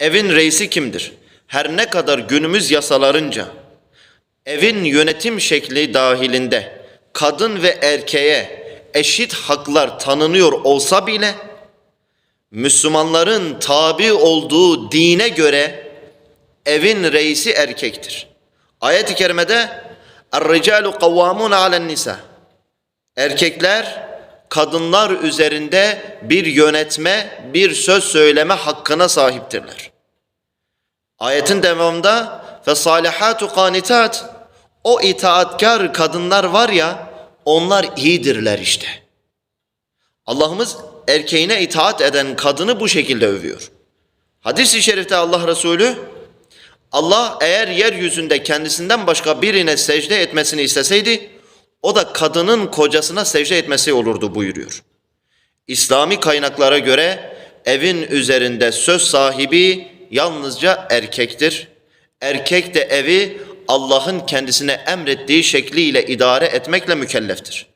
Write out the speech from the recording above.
Evin reisi kimdir? Her ne kadar günümüz yasalarınca evin yönetim şekli dahilinde kadın ve erkeğe eşit haklar tanınıyor olsa bile Müslümanların tabi olduğu dine göre evin reisi erkektir. Ayet-i kerimede Er-ricalu kavvamun alen nisa. Erkekler kadınlar üzerinde bir yönetme, bir söz söyleme hakkına sahiptirler. Ayetin devamında ve salihatu kanitat o itaatkar kadınlar var ya onlar iyidirler işte. Allah'ımız erkeğine itaat eden kadını bu şekilde övüyor. Hadis-i şerifte Allah Resulü Allah eğer yeryüzünde kendisinden başka birine secde etmesini isteseydi o da kadının kocasına secde etmesi olurdu buyuruyor. İslami kaynaklara göre evin üzerinde söz sahibi yalnızca erkektir. Erkek de evi Allah'ın kendisine emrettiği şekliyle idare etmekle mükelleftir.